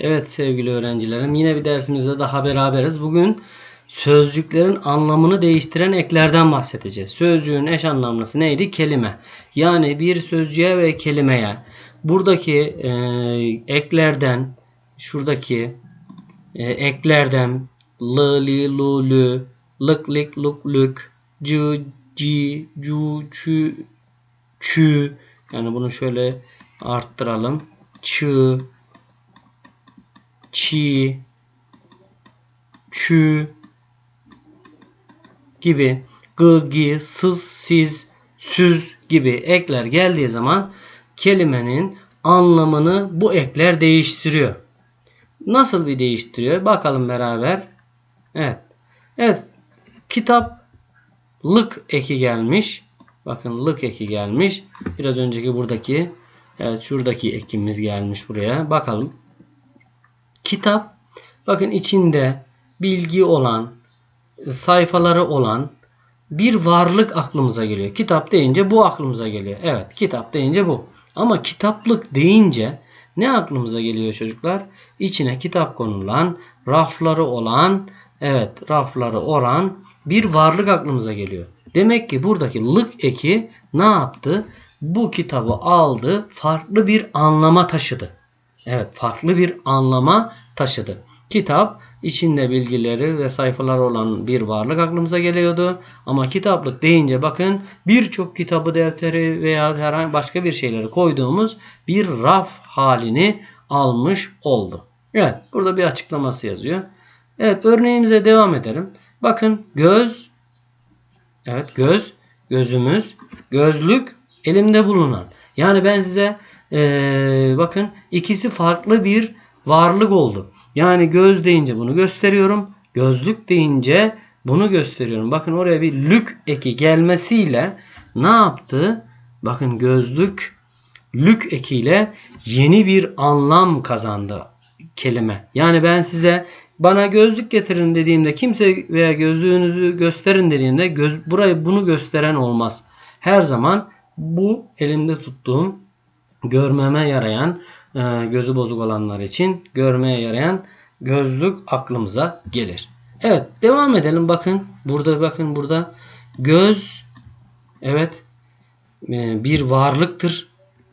Evet sevgili öğrencilerim yine bir dersimizde daha beraberiz. Bugün sözcüklerin anlamını değiştiren eklerden bahsedeceğiz. Sözcüğün eş anlamlısı neydi? Kelime. Yani bir sözcüğe ve kelimeye buradaki e, eklerden şuradaki e, eklerden l, li, lu, lü, lık, lik, luk, lük, cı, ci, cu, çü, çü yani bunu şöyle arttıralım. Çı, çi, çü gibi gı, gi, sız, siz, süz gibi ekler geldiği zaman kelimenin anlamını bu ekler değiştiriyor. Nasıl bir değiştiriyor? Bakalım beraber. Evet. Evet. Kitaplık eki gelmiş. Bakın lık eki gelmiş. Biraz önceki buradaki evet şuradaki ekimiz gelmiş buraya. Bakalım. Kitap bakın içinde bilgi olan, sayfaları olan bir varlık aklımıza geliyor. Kitap deyince bu aklımıza geliyor. Evet, kitap deyince bu. Ama kitaplık deyince ne aklımıza geliyor çocuklar? İçine kitap konulan, rafları olan, evet rafları olan bir varlık aklımıza geliyor. Demek ki buradaki lık eki ne yaptı? Bu kitabı aldı, farklı bir anlama taşıdı. Evet, farklı bir anlama taşıdı. Kitap içinde bilgileri ve sayfalar olan bir varlık aklımıza geliyordu. Ama kitaplık deyince bakın birçok kitabı, defteri veya herhangi başka bir şeyleri koyduğumuz bir raf halini almış oldu. Evet, burada bir açıklaması yazıyor. Evet, örneğimize devam edelim. Bakın göz, evet göz, gözümüz, gözlük elimde bulunan. Yani ben size ee, bakın ikisi farklı bir varlık oldu. Yani göz deyince bunu gösteriyorum. Gözlük deyince bunu gösteriyorum. Bakın oraya bir lük eki gelmesiyle ne yaptı? Bakın gözlük lük ekiyle yeni bir anlam kazandı kelime. Yani ben size bana gözlük getirin dediğimde kimse veya gözlüğünüzü gösterin dediğimde göz, burayı bunu gösteren olmaz. Her zaman bu elimde tuttuğum görmeme yarayan e, gözü bozuk olanlar için görmeye yarayan gözlük aklımıza gelir. Evet devam edelim bakın burada bakın burada göz evet e, bir varlıktır.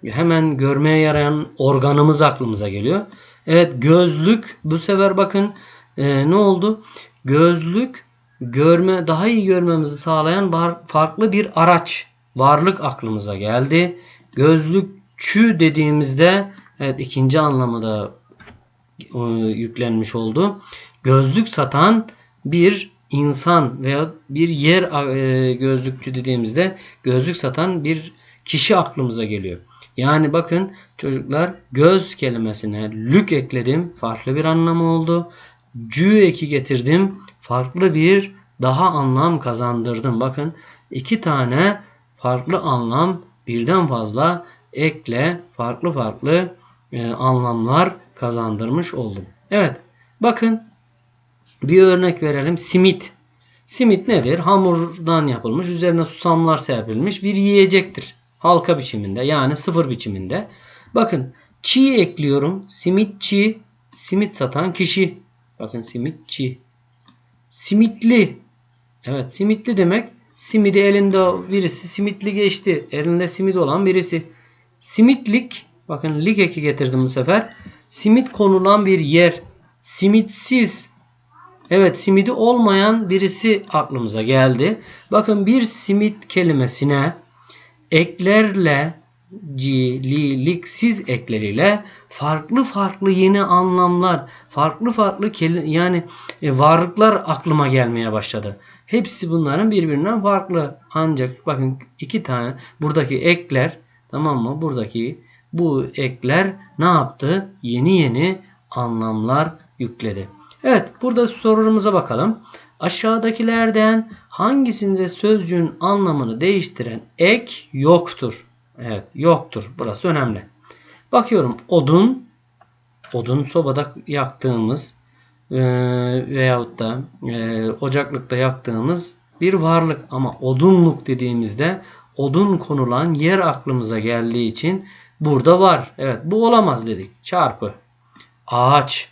Hemen görmeye yarayan organımız aklımıza geliyor. Evet gözlük bu sefer bakın e, ne oldu? Gözlük görme daha iyi görmemizi sağlayan farklı bir araç varlık aklımıza geldi. Gözlükçü dediğimizde evet ikinci anlamı da e, yüklenmiş oldu. Gözlük satan bir insan veya bir yer e, gözlükçü dediğimizde gözlük satan bir kişi aklımıza geliyor. Yani bakın çocuklar göz kelimesine lük ekledim. Farklı bir anlamı oldu. Cü eki getirdim. Farklı bir daha anlam kazandırdım. Bakın iki tane farklı anlam birden fazla ekle farklı farklı e, anlamlar kazandırmış oldum. Evet bakın bir örnek verelim. Simit. Simit nedir? Hamurdan yapılmış, üzerine susamlar serpilmiş bir yiyecektir. Halka biçiminde yani sıfır biçiminde. Bakın çiğ ekliyorum. Simitçi, simit satan kişi. Bakın simitçi. Simitli. Evet simitli demek simidi elinde birisi simitli geçti. Elinde simit olan birisi. Simitlik bakın lik eki getirdim bu sefer. Simit konulan bir yer. Simitsiz. Evet simidi olmayan birisi aklımıza geldi. Bakın bir simit kelimesine eklerle ciliksiz ekleriyle farklı farklı yeni anlamlar, farklı farklı yani e, varlıklar aklıma gelmeye başladı. Hepsi bunların birbirinden farklı. Ancak bakın iki tane buradaki ekler tamam mı? Buradaki bu ekler ne yaptı? Yeni yeni anlamlar yükledi. Evet burada sorumuza bakalım. Aşağıdakilerden hangisinde sözcüğün anlamını değiştiren ek yoktur? Evet yoktur. Burası önemli. Bakıyorum odun, odun sobada yaktığımız e, veyahut da e, ocaklıkta yaktığımız bir varlık. Ama odunluk dediğimizde odun konulan yer aklımıza geldiği için burada var. Evet bu olamaz dedik. Çarpı. Ağaç.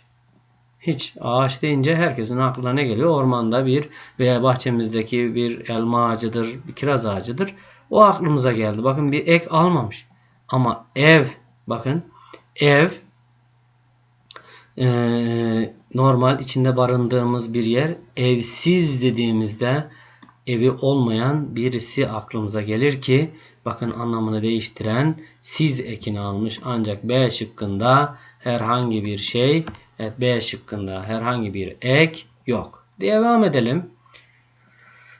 Hiç ağaç deyince herkesin aklına ne geliyor? Ormanda bir veya bahçemizdeki bir elma ağacıdır, bir kiraz ağacıdır. O aklımıza geldi. Bakın bir ek almamış. Ama ev, bakın ev e, normal içinde barındığımız bir yer. Evsiz dediğimizde evi olmayan birisi aklımıza gelir ki bakın anlamını değiştiren siz ekini almış. Ancak B şıkkında herhangi bir şey evet B şıkkında herhangi bir ek yok. Devam edelim.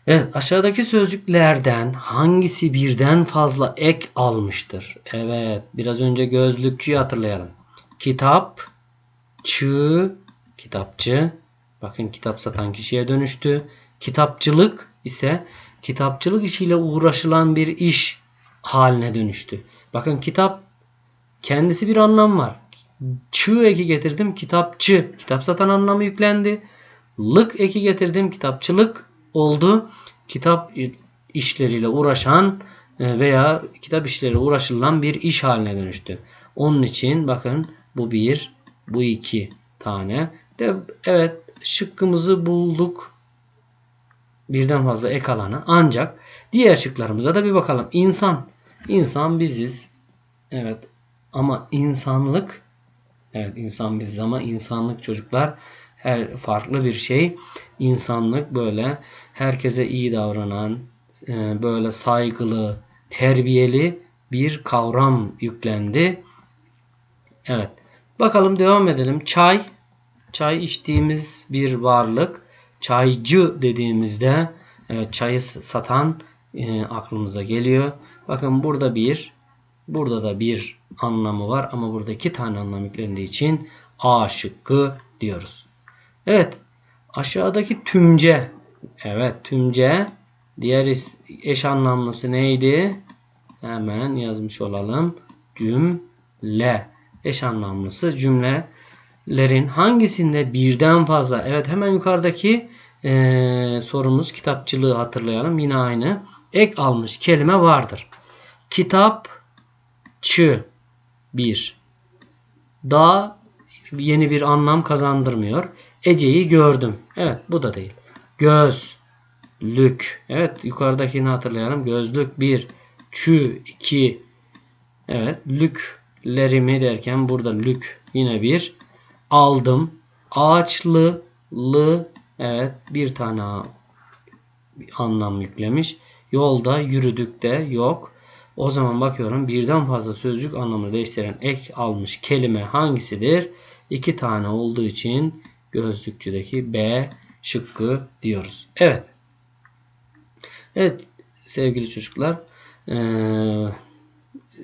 Evet aşağıdaki sözcüklerden hangisi birden fazla ek almıştır? Evet biraz önce gözlükçüyü hatırlayalım. Kitap, çığ, kitapçı. Bakın kitap satan kişiye dönüştü. Kitapçılık ise kitapçılık işiyle uğraşılan bir iş haline dönüştü. Bakın kitap kendisi bir anlam var. Çığ eki getirdim kitapçı. Kitap satan anlamı yüklendi. Lık eki getirdim kitapçılık oldu. Kitap işleriyle uğraşan e, veya kitap işleriyle uğraşılan bir iş haline dönüştü. Onun için bakın bu bir, bu iki tane. De, evet şıkkımızı bulduk. Birden fazla ek alanı. Ancak diğer şıklarımıza da bir bakalım. İnsan. İnsan biziz. Evet. Ama insanlık evet insan biziz ama insanlık çocuklar her farklı bir şey. İnsanlık böyle herkese iyi davranan, e, böyle saygılı, terbiyeli bir kavram yüklendi. Evet. Bakalım devam edelim. Çay. Çay içtiğimiz bir varlık. Çaycı dediğimizde evet, çayı satan e, aklımıza geliyor. Bakın burada bir, burada da bir anlamı var ama burada iki tane anlam yüklendiği için A şıkkı diyoruz. Evet. Aşağıdaki tümce. Evet tümce. Diğer eş anlamlısı neydi? Hemen yazmış olalım. Cümle. Eş anlamlısı cümlelerin hangisinde birden fazla? Evet hemen yukarıdaki e, sorumuz kitapçılığı hatırlayalım. Yine aynı. Ek almış kelime vardır. Kitap çı bir. Da yeni bir anlam kazandırmıyor. Ece'yi gördüm. Evet bu da değil. Göz. Lük. Evet yukarıdakini hatırlayalım. Gözlük 1. Çü 2. Evet lüklerimi derken burada lük yine bir. Aldım. Ağaçlı. Lı. Evet bir tane anlam yüklemiş. Yolda yürüdük de yok. O zaman bakıyorum birden fazla sözcük anlamını değiştiren ek almış kelime hangisidir? İki tane olduğu için gözlükçüdeki B şıkkı diyoruz. Evet. Evet sevgili çocuklar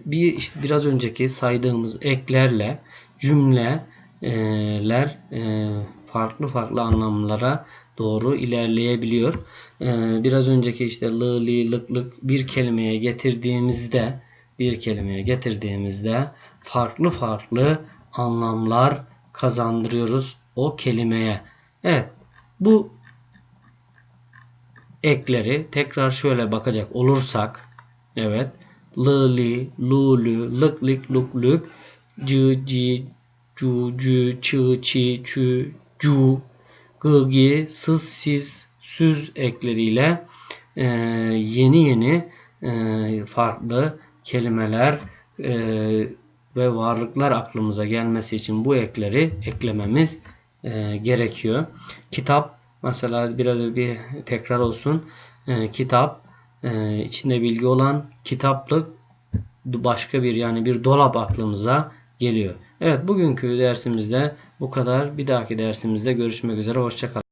bir işte biraz önceki saydığımız eklerle cümleler farklı farklı anlamlara doğru ilerleyebiliyor. Biraz önceki işte lı, li, lık, lık bir kelimeye getirdiğimizde bir kelimeye getirdiğimizde farklı farklı anlamlar kazandırıyoruz o kelimeye. Evet. Bu ekleri tekrar şöyle bakacak olursak evet lı li lu lü lık lik luk lük cı ci cu cü çı çi çü cu gı gi sız siz süz ekleriyle e, yeni yeni e, farklı kelimeler e, ve varlıklar aklımıza gelmesi için bu ekleri eklememiz e, gerekiyor. Kitap mesela biraz bir tekrar olsun. E, kitap e, içinde bilgi olan kitaplık başka bir yani bir dolap aklımıza geliyor. Evet bugünkü dersimizde bu kadar. Bir dahaki dersimizde görüşmek üzere. Hoşçakalın.